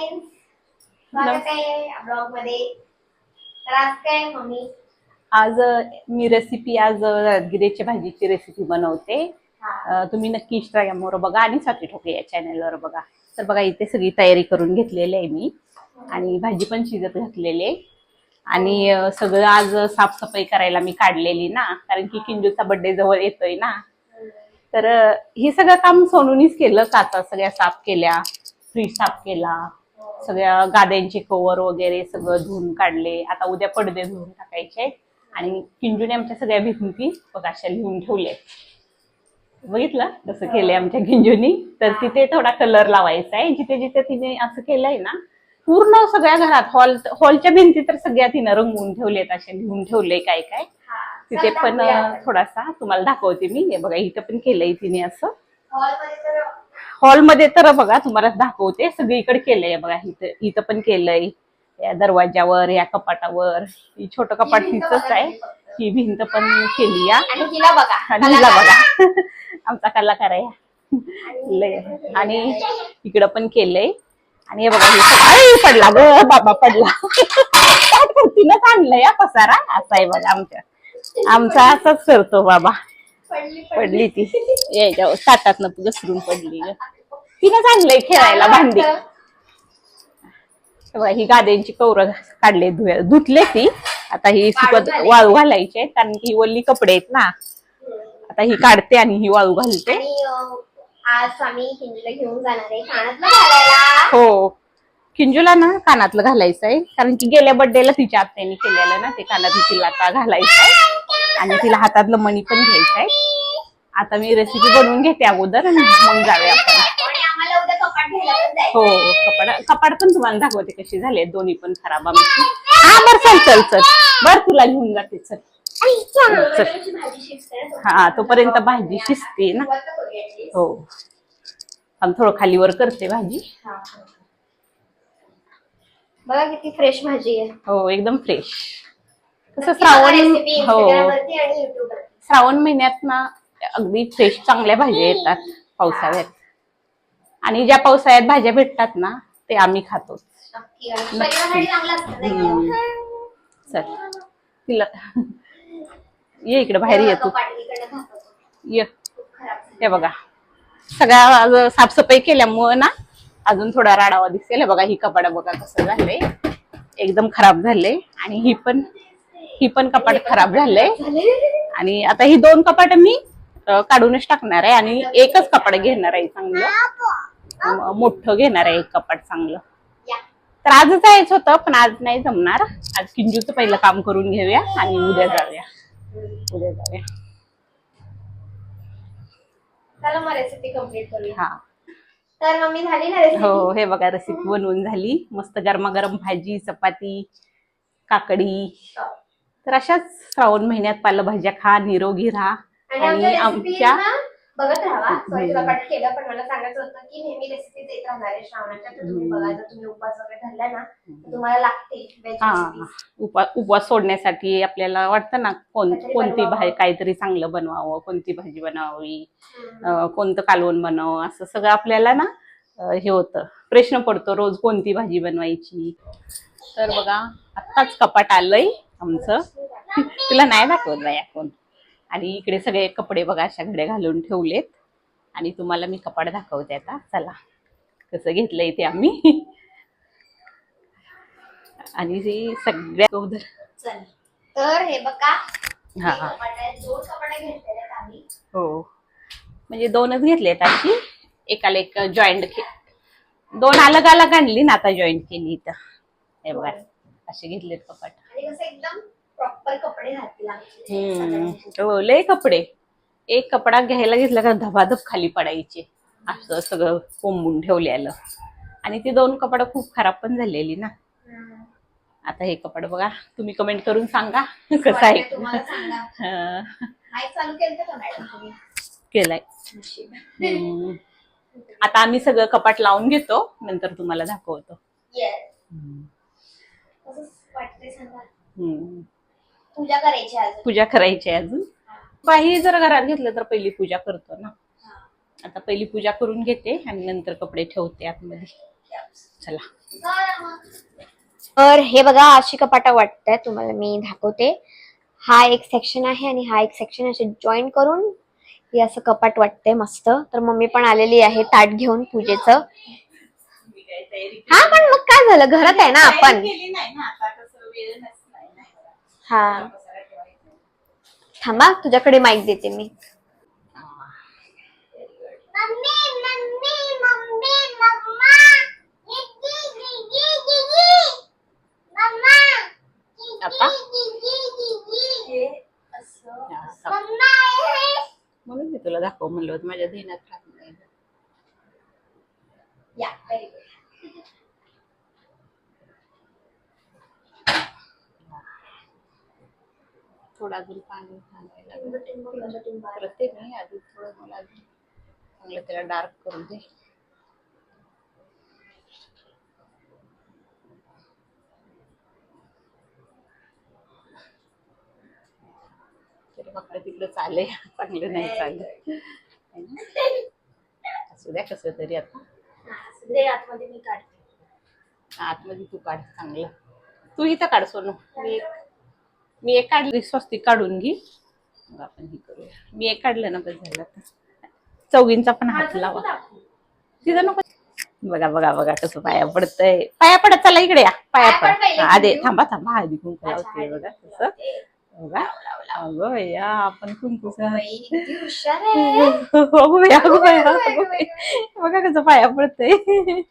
Guys स्वागत आहे ब्लॉगमध्ये तर आज काय मम्मी? आज मी रेसिपी आज गिरेच्या भाजीची रेसिपी बनवते. अ, तुम्ही नक्की इंस्टाग्रामवर बघा आणि साथी ठोके या चॅनलवर बघा. तर बघा इथे सगळी तयारी करून घेतलेली आहे मी. आणि भाजी पण शिजत घातलेली आहे. आणि अ, सगळं आज साफसफाई करायला मी काढलेली ना कारण की किंजूचा बर्थडे जवळ येतोय ना. तर अ, हे सगळं काम सोनूनीच केलं काचा सगळ्या साफ केल्या फ्रीज साफ केला. सगळ्या गाद्यांचे कवर वगैरे सगळं धुवून काढले. आता उद्या पडदे धुवून टाकायचे. आणि किंजूने आमच्या सगळ्या भिंती अशा लिहून ठेवले बघितलं? कसं केलंय आमच्या किंजूनी. तर तिथे थोडा कलर लावायचा आहे. जिथे जिथे तिने असं केलंय ना पूर्ण सगळ्या घरात हॉल हॉलच्या भिंती तर सगळ्या तिनं रंगवून ठेवलेत असे लिहून ठेवले काय काय. तिथे पण. थोडासा तुम्हाला दाखवते मी. हे बघा इथं पण केलंय तिने असं. हॉलमध्ये तर बघा तुम्हाला दाखवते सगळीकडे केलंय बघा इथं इथं पण केलंय. या दरवाजावर या कपाटावर ही छोटं कपाट बघा आहे. ही भिंत पण केली या. आणि हिला बघा आणि हिला बघा. आमचा कलाकार आहे. लय. आणि इकडं पण केलंय. आणि हे बघा हे पडला ग बाबा पडला. काय करतीनच आणलंय या पसारा. असा आहे बघा आमच्या. आमचा असाच करतो बाबा. पडली ती. याच्यावर ताटात घसरून पडली तिनं चांगलंय खेळायला भांडी. हे ही गाद्यांची कौर काढले धुतले ती. आता ही सुकत वाळू घालायची. आहेत, कारण की ही वल्ली कपडे आहेत ना. आता ही काढते आणि ही वाळू घालते. आणि अं, आज आम्ही हिंदीला घेऊन जाणार आहे कानातलं घालायला. हो. किंजूला ना कानातलं घालायचं आहे कारण की गेल्या बर्थडेला तिच्या आत्याने केलेलं ना ते कानातलं तिला आता घालायचं आहे. आणि तिला हातातलं मणी पण घ्यायचं आहे. आता मी रेसिपी बनवून घेते अगोदर आणि मग जाऊया आपण आणि हो कपाट कपाट पण तुम्हाला दाखवते कशी झाले दोन्ही पण खराब आमची हा बर चल चल चल बर तुला घेऊन जाते चल चल. हा तोपर्यंत भाजी शिजते ना. हो आम्ही थोडं खालीवर करते भाजी. बघा किती फ्रेश भाजी आहे हो एकदम फ्रेश कसं बघा श्रावण हो आणि. श्रावण महिन्यात ना अगदी फ्रेश चांगल्या भाज्या येतात पावसाळ्यात. आणि ज्या पावसाळ्यात भाज्या भेटतात ना ते आम्ही खातो? चल. तिला ये इकडे बाहेर ये तू. ये. हे बघा. सगळ्या साफसफाई केल्यामुळं ना अजून थोडा राडावा दिसेल. हे बघा ही कपाट बघा कसं झालंय. एकदम खराब झाले आणि ही पण ही पण कपाट खराब झालंय. झाले? आणि आता ही दोन कपाट मी काढूनच टाकणार आहे आणि एकच कपाट घेणार आहे चांगलं. मोठं घेणार आहे एक कपाट चांगलं. तर आजच यायचं होतं पण आज नाही जमणार. आज किंजूचं पहिलं काम करून घेऊया आणि उद्या जाऊया. उद्या जाऊया. चला मग रेसिपी कंप्लीट करूया. हा. तर मम्मी झाली ना रेसिपी हो हे बघा रेसिपी बनवून झाली. मस्त गरमागरम भाजी चपाती काकडी. तर अशाच श्रावण महिन्यात पालेभाज्या खा निरोगी राहा. आणि आमच्या बघत राहा. सॉरी तुला हम्म. कट केलं पण मला सांगायचं होतं की नेहमी रेसिपी देत राहणार आहे श्रावणाच्या. तर तुम्ही. बघा जर तुम्ही उपवास वगैरे धरला ना तर तुम्हाला लागते हा उपवास सोडण्यासाठी आपल्याला वाटतं ना कोण कोणती. भाजी काहीतरी चांगलं बनवावं कोणती भाजी बनवावी कोणतं कालवण बनवावं असं सगळं आपल्याला ना हे होतं. प्रश्न पडतो रोज कोणती भाजी बनवायची. तर बघा आत्ताच कपाट आलंय आमचं. तुला नाही दाखवत बाया कोण. आणि इकडे सगळे कपडे बघा अशा घडे घालून ठेवलेत. आणि तुम्हाला मी कपाट दाखवते आता. चला. कसं घेतलंय इथे आम्ही. आणि हे सगळ्या तर हे बघा. हा. हे हो. म्हणजे दोनच घेतलेत अशी एकाला एक जॉईंट दोन अलग अलग आणली ना आता जॉईंट केली इथं. हे बघा. असे घेतलेत कपाट. एकदम प्रॉपर कपडे आमचे. हम्म. हो लय कपडे. एक कपडा घ्यायला घेतला का धबाधब खाली पडायचे. असं सगळं कोंबून ठेवलेलं. आणि ती दोन कपडं खूप खराब पण झालेली ना. हम्म. आता हे कपड बघा तुम्ही कमेंट करून सांगा. कसं आहे? वाटलं तुम्हाला सांगा. हं, माईक चालू केलं का मॅडम तुम्ही? केलाय. हम्म. आता आम्ही सगळं कपाट लावून घेतो नंतर तुम्हाला दाखवतो. हम्म. कसं वाटतंय सांगा. हम्म. पूजा करायची अजून. पूजा करायची आहे अजून. काही जर घरात घेतलं तर पहिली पूजा करतो ना. आता पहिली पूजा करून घेते आणि नंतर कपडे ठेवते आतमध्ये. चला. तर हे बघा अशी कपाटं वाटतंय तुम्हाला मी दाखवते. हा एक सेक्शन आहे आणि हा एक सेक्शन असे जॉईन करून हे असं कपाट वाटतंय मस्त. तर मम्मी पण आलेली आहे ताट घेऊन पूजेचं. हा पण मग काय झालं? घरात आहे ना आपण. हा. थांबा तुझ्याकडे माईक देते मी. Mummy mummy mummy mamma. दीदी दीदी दीदी मम्मा. आता? दीदी असं. मम्मा म्हणून मी तुला दाखव म्हणलं होतं माझ्या ध्यानात राहत नाही. थोडं अजून पाणी घालायला. प्रत्येक नाही आधी थोडं मला अजून चांगलं त्याला डार्क करून दे. फक्त तिकडं चालले चांगलं नाही चाललं? असू द्या कसं तरी आता. आतमध्ये मी काढते. आतमध्ये तू काढ चांगलं. तू इथं काढ सोनू. मी एक मी एक काढली स्वस्तिक काढून घे. आपण हे करूया. मी एक काढलं ना बस झालं आता. चौघींचा पण हात लावा. तिथं नको. बघा बघा बघा कसं पाया पडतंय. पाया पडत चला इकडे या. पाया पड. आधे. थांबा थांबा हळदी कुंकू लावते बघा कसं. बघा. अगं या आपण कुंकू. बघा कसं पाया पडतंय.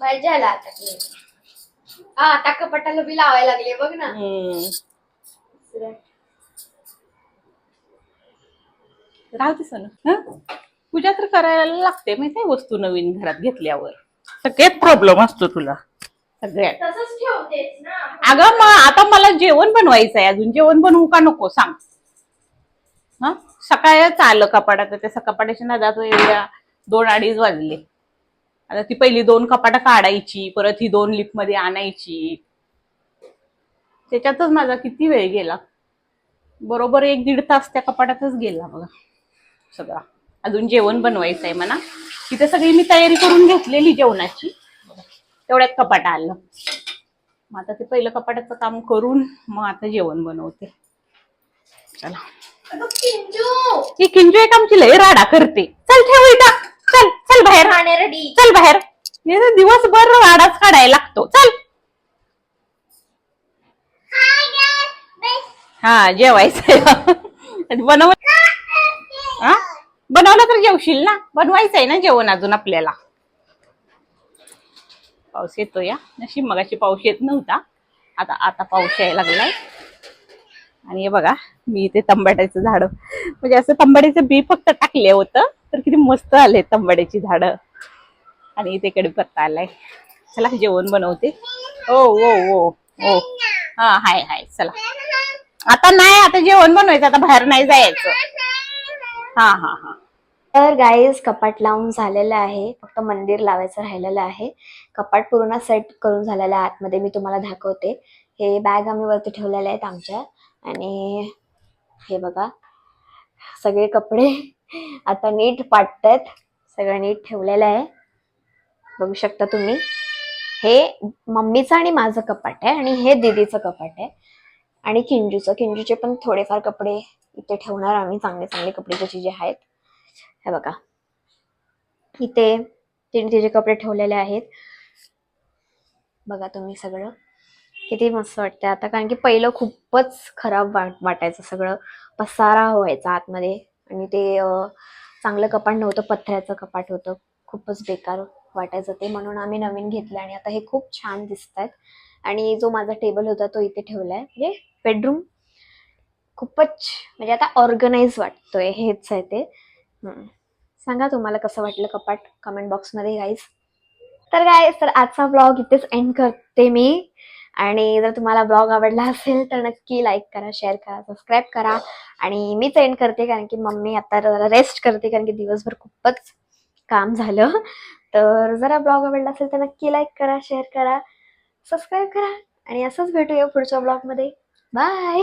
झालं आता. हा आता कपाटाला बी लावायला लागले बघ ना. राहते सण पूजा तर करायला लागते माहिती आहे वस्तू नवीन घरात घेतल्यावर. सगळ्यात प्रॉब्लेम असतो तुला. सगळ्यात. तसंच ठेवतेच ना. अगं मग आता मला जेवण बनवायचं आहे अजून. जेवण बनवू का नको सांग. हा? सकाळच आलं कपाटात त्या कपाटाच्या नादात एवढ्या दोन अडीच वाजले. आता ती पहिली दोन कपाटं काढायची परत ही दोन लिफ्टमध्ये आणायची. त्याच्यातच माझा किती वेळ गेला. बरोबर एक दीड तास त्या कपाटातच गेला बघा सगळा. अजून जेवण बनवायचं आहे म्हणा. तिथे सगळी मी तयारी करून घेतलेली जेवणाची. तेवढ्यात कपाट आलं. मग आता ते पहिलं कपाटाचं काम करून मग आता जेवण बनवते. चला. ही किंजू एक आमची लय राडा करते. चल ठेव चल चल बाहेर खाणे रेडी चल बाहेर हे तर दिवसभर राडाच काढायला लागतो. चल. हा जेवायचंय. बनव हा बनवलं तर जेवशील ना? बनवायचंय ना जेवण अजून आपल्याला? पाऊस येतो या नशीब मगाशी पाऊस येत नव्हता. आता आता पाऊस यायला लागलाय. आणि हे बघा मी इथे तंबाट्याचं झाड म्हणजे असं तंबाट्याचं बी फक्त टाकले होतं तर किती मस्त आले तंबाट्याची झाडं. आणि इथे कडीपत्ता आलाय. चला जेवण बनवते. ओ ओ ओ ओ हा हाय हाय चला. आता नाही आता जेवण बनवायचं आता बाहेर नाही जायचं. हा हा हा. तर गाईज कपाट लावून झालेलं आहे. फक्त मंदिर लावायचं राहिलेलं आहे. कपाट पूर्ण सेट करून झालेलं आहे. आतमध्ये मी तुम्हाला दाखवते. हे बॅग आम्ही वरती ठेवलेले आहेत आमच्या. आणि हे बघा सगळे कपडे आता नीट वाटतात सगळं नीट ठेवलेलं आहे. बघू शकता तुम्ही. हे मम्मीचं आणि माझं कपाट आहे आणि हे दीदीचं कपाट आहे. आणि किंजूचं. किंजूचे पण थोडेफार कपडे इथे ठेवणार आम्ही चांगले चांगले कपडे त्याचे जे आहेत. हे बघा. इथे तिने तिचे कपडे ठेवलेले आहेत. बघा तुम्ही सगळं. किती मस्त वाटतंय आता कारण की पहिलं खूपच खराब वाट वाटायचं सगळं. पसारा व्हायचा आतमध्ये. आणि ते चांगलं कपाट नव्हतं पत्र्याचं कपाट होतं. खूपच बेकार. वाटायचं ते म्हणून आम्ही नवीन घेतलं आणि आता हे खूप छान दिसत आहेत आणि जो माझा टेबल होता तो इथे ठेवलाय. म्हणजे बेडरूम खूपच म्हणजे आता ऑर्गनाईज वाटतोय हेच आहे ते. सांगा तुम्हाला कसं वाटलं कपाट? कमेंट बॉक्समध्ये गाईज तर काय तर आजचा ब्लॉग इथेच एंड करते मी. आणि जर तुम्हाला ब्लॉग आवडला असेल तर नक्की लाईक करा शेअर करा सबस्क्राईब करा. आणि मीच एंड करते कारण की मम्मी आता जरा रेस्ट करते कारण की दिवसभर खूपच काम झालं. तर जरा ब्लॉग आवडला असेल तर नक्की लाईक करा शेअर करा सबस्क्राईब करा आणि असंच भेटूया पुढच्या ब्लॉगमध्ये. बाय